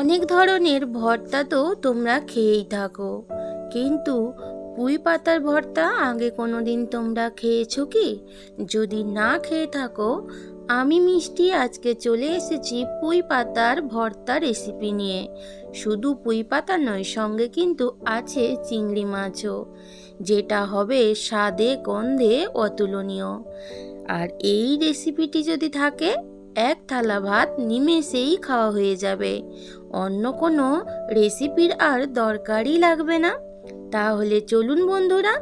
অনেক ধরনের ভর্তা তো তোমরা খেয়েই থাকো। কিন্তু পুঁই পাতার ভর্তা আগে কোনো দিন তোমরা খেয়েছো কি? যদি না খেয়ে থাকো, আমি মিষ্টি আজকে চলে এসেছি পুঁই পাতার ভর্তা রেসিপি নিয়ে। শুধু পুঁই পাতা নয়, সঙ্গে কিন্তু আছে চিংড়ি মাছও। যেটা হবে স্বাদে, গন্ধে অতুলনীয়। আর এই রেসিপিটি যদি থাকে, এক থালা ভাত নিমেষেই খাওয়া হয়ে যাবে। অন্য কোনো রেসিপির আর দরকারই লাগবে না। তাহলে চলুন বন্ধুরা,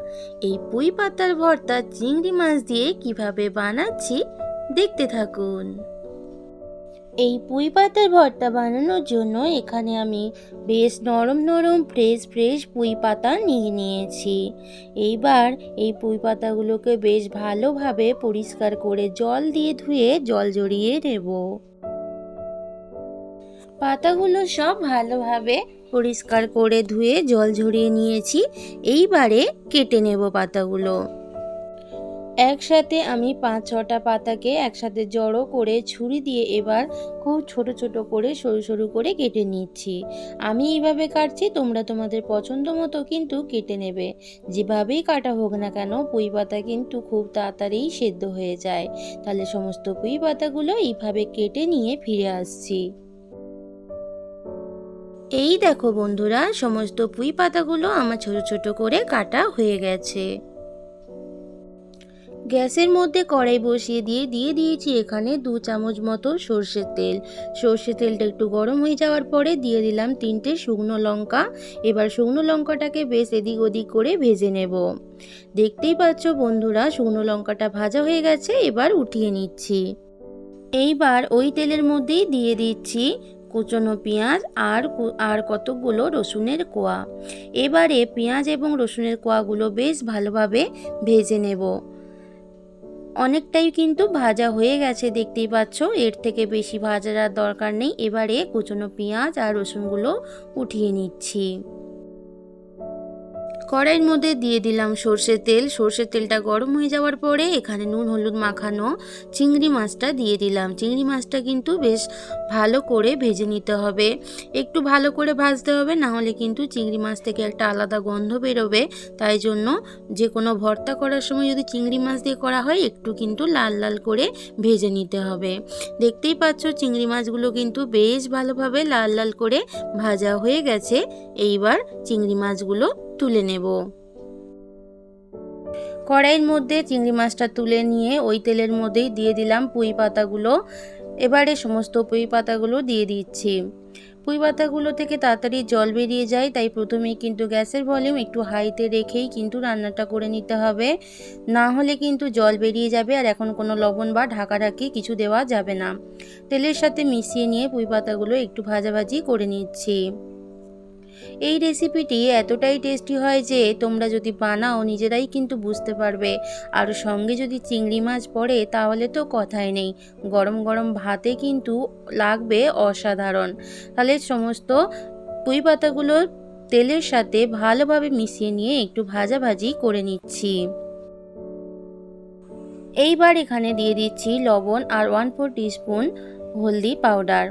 এই পুঁই পাতার ভর্তা চিংড়ি মাছ দিয়ে কীভাবে বানাচ্ছি, দেখতে থাকুন। এই পুঁই পাতার ভর্তা বানানোর জন্য এখানে আমি বেশ নরম নরম ফ্রেশ ফ্রেশ পুঁই পাতা নিয়ে নিয়েছি। এইবার এই পুঁই পাতাগুলোকে বেশ ভালোভাবে পরিষ্কার করে জল দিয়ে ধুয়ে জল জড়িয়ে নেব। পাতাগুলো সব ভালোভাবে পরিষ্কার করে ধুয়ে জল ঝরিয়ে নিয়েছি। এইবারে কেটে নেব পাতাগুলো। একসাথে আমি পাঁচ ছটা পাতাকে একসাথে জড়ো করে ছুরি দিয়ে এবার খুব ছোট ছোট করে সরু সরু করে কেটে নিচ্ছি। আমি এইভাবে কাটছি, তোমরা তোমাদের পছন্দ মতো কিন্তু কেটে নেবে। যেভাবেই কাটা হোক না কেন, পুঁই পাতা কিন্তু খুব তাড়াতাড়ি সেদ্ধ হয়ে যায়। তাহলে সমস্ত পুঁই পাতাগুলো এইভাবে কেটে নিয়ে ফিরে আসছি। এই দেখো বন্ধুরা, সমস্ত পুঁই পাতাগুলো আমার ছোট ছোট করে কাটা হয়ে গেছে। গ্যাসের মধ্যে কড়াই বসিয়ে দিয়ে দিয়ে দিয়েছি এখানে দু চামচ মতো সর্ষের তেল। সর্ষের তেলটা একটু গরম হয়ে যাওয়ার পরে দিয়ে দিলাম তিনটে শুকনো লঙ্কা। এবার শুকনো লঙ্কাটাকে বেশ এদিক ওদিক করে ভেজে নেব। দেখতেই পাচ্ছ বন্ধুরা, শুকনো লঙ্কাটা ভাজা হয়ে গেছে, এবার উঠিয়ে নিচ্ছি। এইবার ওই তেলের মধ্যেই দিয়ে দিচ্ছি কুচনো পেঁয়াজ আর আর কতকগুলো রসুনের কোয়া। এবারে পেঁয়াজ এবং রসুনের কোয়াগুলো বেশ ভালোভাবে ভেজে নেব। অনেকটাই কিন্তু ভাজা হয়ে গেছে, দেখতেই পাচ্ছ। এর থেকে বেশি ভাজার দরকার নেই। এবারে কুচনো পেঁয়াজ আর রসুনগুলো উঠিয়ে নিচ্ছি। কড়াইয়ের মধ্যে দিয়ে দিলাম সর্ষের তেল। সর্ষের তেলটা গরম হয়ে যাওয়ার পরে এখানে নুন, হলুদ মাখানো চিংড়ি মাছটা দিয়ে দিলাম। চিংড়ি মাছটা কিন্তু বেশ ভালো করে ভেজে নিতে হবে। একটু ভালো করে ভাজতে হবে, না হলে কিন্তু চিংড়ি মাছ থেকে একটা আলাদা গন্ধ বেরোবে। তাই জন্য যে কোনো ভর্তা করার সময় যদি চিংড়ি মাছ দিয়ে করা হয়, একটু কিন্তু লাল লাল করে ভেজে নিতে হবে। দেখতেই পাচ্ছ, চিংড়ি মাছগুলো কিন্তু বেশ ভালোভাবে লাল লাল করে ভাজা হয়ে গেছে। এইবার চিংড়ি মাছগুলো তুলে নেব। কড়াইয়ের মধ্যে চিংড়ি মাছটা তুলে নিয়ে ওই তেলের মধ্যেই দিয়ে দিলাম পুঁই পাতাগুলো। এবারে সমস্ত পুঁই পাতাগুলো দিয়ে দিচ্ছি। পুঁই পাতাগুলো থেকে তাড়াতাড়ি জল বেরিয়ে যায়, তাই প্রথমেই কিন্তু গ্যাসের ভলিউম একটু হাইতে রেখেই কিন্তু রান্নাটা করে নিতে হবে। না হলে কিন্তু জল বেরিয়ে যাবে আর এখন কোনো লবণ বা ঢাকাঢাকি কিছু দেওয়া যাবে না। তেলের সাথে মিশিয়ে নিয়ে পুঁই পাতাগুলো একটু ভাজাভাজি করে নিচ্ছি। এই রেসিপিটি এতটাই টেস্টি হয় যে তোমরা যদি বানাও, নিজেরাই কিন্তু বুঝতে পারবে। আর সঙ্গে যদি চিংড়ি মাছ পড়ে, তাহলে তো কথাই নেই। গরম গরম ভাতে কিন্তু লাগবে অসাধারণ। তাহলে সমস্ত পুঁই পাতাগুলো তেলের সাথে ভালোভাবে মিশিয়ে নিয়ে একটু ভাজাভাজি করে নিচ্ছি। এইবার এখানে দিয়ে দিচ্ছি লবণ আর ওয়ান ফোর টিস্পুন হলদি পাউডার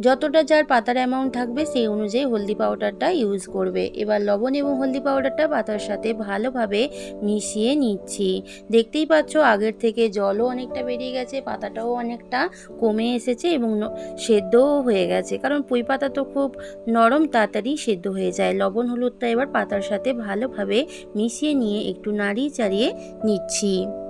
যতটা যার পাতার অ্যামাউন্ট থাকবে সেই অনুযায়ী হলদি পাউডারটা ইউজ করবে। এবার লবণ এবং হলদি পাউডারটা পাতার সাথে ভালোভাবে মিশিয়ে নিচ্ছি। দেখতেই পাচ্ছ আগের থেকে জলও অনেকটা বেরিয়ে গেছে, পাতাটাও অনেকটা কমে এসেছে এবং সেদ্ধও হয়ে গেছে। কারণ পুঁই পাতা তো খুব নরম, তাড়াতাড়ি সেদ্ধ হয়ে যায়। লবণ, হলুদটা এবার পাতার সাথে ভালোভাবে মিশিয়ে নিয়ে একটু নাড়িয়ে চাড়িয়ে নিচ্ছি।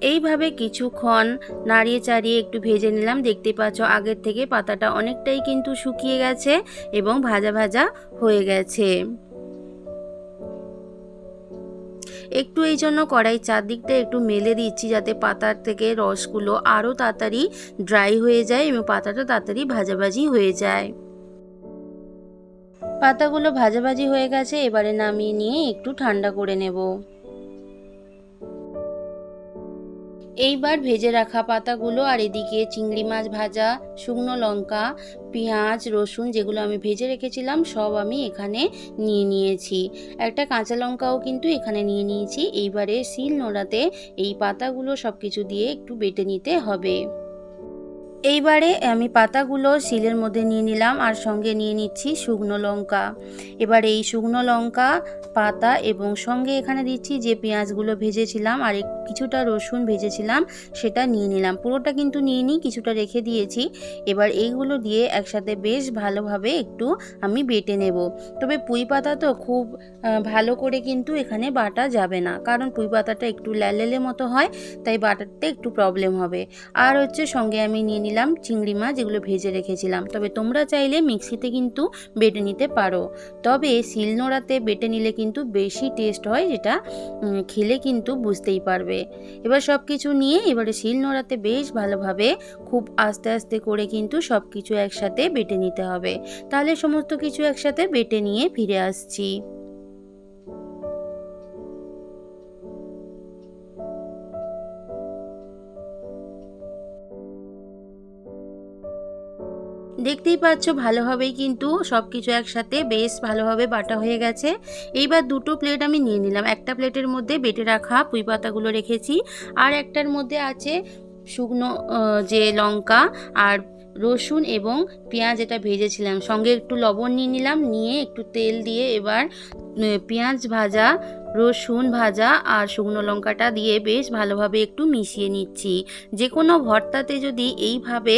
এইভাবে কিছুক্ষণ নাড়িয়ে চাড়িয়ে একটু ভেজে নিলাম। দেখতে পাচ্ছ আগের থেকে পাতাটা অনেকটাই কিন্তু শুকিয়ে গেছে এবং ভাজা ভাজা হয়ে গেছে। একটু এই জন্য কড়াই চারদিকটা একটু মেলে দিচ্ছি যাতে পাতার থেকে রসগুলো আরও তাড়াতাড়ি ড্রাই হয়ে যায় এবং পাতাটা তাড়াতাড়ি ভাজাভাজি হয়ে যায়। পাতাগুলো ভাজাভাজি হয়ে গেছে, এবারে নামিয়ে নিয়ে একটু ঠান্ডা করে নেব। এইবার ভেজে রাখা পাতাগুলো আর এদিকে চিংড়ি মাছ ভাজা, শুকনো লঙ্কা, পেঁয়াজ, রসুন যেগুলো আমি ভেজে রেখেছিলাম সব আমি এখানে নিয়ে নিয়েছি। একটা কাঁচা লঙ্কাও কিন্তু এখানে নিয়ে নিয়েছি। এইবারে শিল নোড়াতে এই পাতাগুলো সব কিছু দিয়ে একটু বেটে নিতে হবে। এইবারে আমি পাতাগুলো শিলের মধ্যে নিয়ে নিলাম আর সঙ্গে নিয়ে নিচ্ছি শুকনো লঙ্কা। এবার এই শুকনো লঙ্কা, পাতা এবং সঙ্গে এখানে দিচ্ছি যে পেঁয়াজগুলো ভেজেছিলাম আর কিছুটা রসুন ভেজেছিলাম, সেটা নিয়ে নিলাম। পুরোটা কিন্তু নিয়ে নিই, কিছুটা রেখে দিয়েছি। এবার এইগুলো দিয়ে একসাথে বেশ ভালোভাবে একটু আমি বেটে নেব। তবে পুঁই পাতা তো খুব ভালো করে কিন্তু এখানে বাটা যাবে না। কারণ পুঁই পাতাটা একটু ল্যালেলে মতো হয়, তাই বাটাতে একটু প্রবলেম হবে। আর হচ্ছে সঙ্গে আমি নিয়ে নিলাম চিংড়ি মাছ যেগুলো ভেজে রেখেছিলাম। তবে তোমরা চাইলে মিক্সিতে কিন্তু বেটে নিতে পারো। তবে শিলনোড়াতে বেটে নিলে কিন্তু বেশি টেস্ট হয়, যেটা খেলে কিন্তু বুঝতেই পারবে। এবার সব কিছু নিয়ে এবারে শিলনোড়াতে বেশ ভালোভাবে খুব আস্তে আস্তে করে কিন্তু সব কিছু একসাথে বেটে নিতে হবে। তাহলে সমস্ত কিছু একসাথে বেটে নিয়ে ফিরে আসছি। দেখতেই পাচ্ছ, ভালোভাবেই কিন্তু সব কিছু একসাথে বেশ ভালোভাবে বাটা হয়ে গেছে। এইবার দুটো প্লেট আমি নিয়ে নিলাম। একটা প্লেটের মধ্যে বেটে রাখা পুঁই পাতাগুলো রেখেছি, আর একটার মধ্যে আছে শুকনো যে লঙ্কা আর রসুন এবং পেঁয়াজ এটা ভেজেছিলাম। সঙ্গে একটু লবণ নিয়ে নিলাম, নিয়ে একটু তেল দিয়ে এবার পেঁয়াজ ভাজা, রসুন ভাজা আর শুকনো লঙ্কাটা দিয়ে বেশ ভালোভাবে একটু মিশিয়ে নিচ্ছি। যে কোনো ভর্তাতে যদি এইভাবে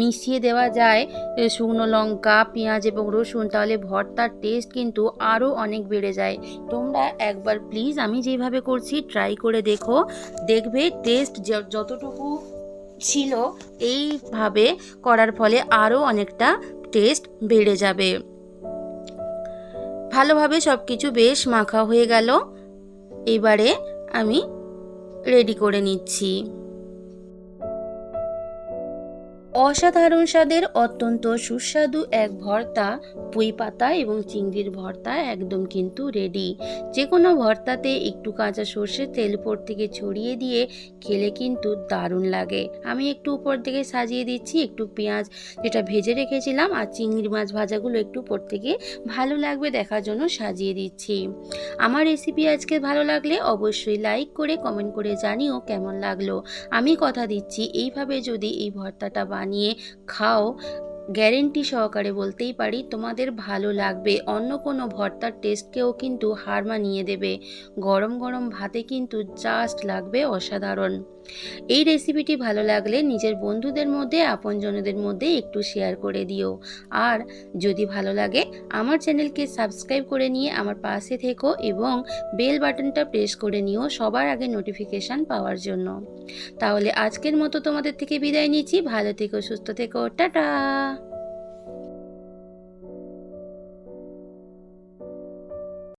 মিশিয়ে দেওয়া যায় শুকনো লঙ্কা, পেঁয়াজ এবং রসুন, তাহলে ভর্তার টেস্ট কিন্তু আরও অনেক বেড়ে যায়। তোমরা একবার প্লিজ আমি যেভাবে করছি, ট্রাই করে দেখো। দেখবে টেস্ট যতটুকু ছিল, এইভাবে করার ফলে আরও অনেকটা টেস্ট বেড়ে যাবে। ভালোভাবে সব কিছু বেশ মাখা হয়ে গেল। এবারে আমি রেডি করে নিচ্ছি। অসাধারণ স্বাদের অত্যন্ত সুস্বাদু এক ভর্তা, পুঁই পাতা এবং চিংড়ির ভর্তা একদম কিন্তু রেডি যে কোনো ভর্তাতে একটু কাঁচা সর্ষের তেল উপর থেকে ছড়িয়ে দিয়ে খেলে কিন্তু দারুণ লাগে। আমি একটু উপর থেকে সাজিয়ে দিচ্ছি, একটু পেঁয়াজ যেটা ভেজে রেখেছিলাম আর চিংড়ি মাছ ভাজাগুলো একটু উপর থেকে ভালো লাগবে দেখার জন্য সাজিয়ে দিচ্ছি। আমার রেসিপি আজকে ভালো লাগলে অবশ্যই লাইক করে কমেন্ট করে জানিও কেমন লাগল। আমি কথা দিচ্ছি, এইভাবে যদি এই ভর্তাটা বানিয়ে খাও। গ্যারেন্টি সহকারে বলতেই পারি, তোমাদের ভালো লাগবে। অন্য কোনো ভর্তার টেস্টকেও কিন্তু হার মানিয়ে দেবে। গরম গরম ভাতে কিন্তু জাস্ট লাগবে অসাধারণ। এই রেসিপিটি ভালো লাগলে নিজের বন্ধুদের মধ্যে, আপনজনদের মধ্যে একটু শেয়ার করে দিও। আর যদি ভালো লাগে, আমার চ্যানেলকে সাবস্ক্রাইব করে নিয়ে আমার পাশে থেকো এবং বেল বাটনটা প্রেস করে নিও সবার আগে নোটিফিকেশান পাওয়ার জন্য। তাহলে আজকের মতো তোমাদের থেকে বিদায় নিচ্ছি। ভালো থেকো, সুস্থ থেকো। টাটা!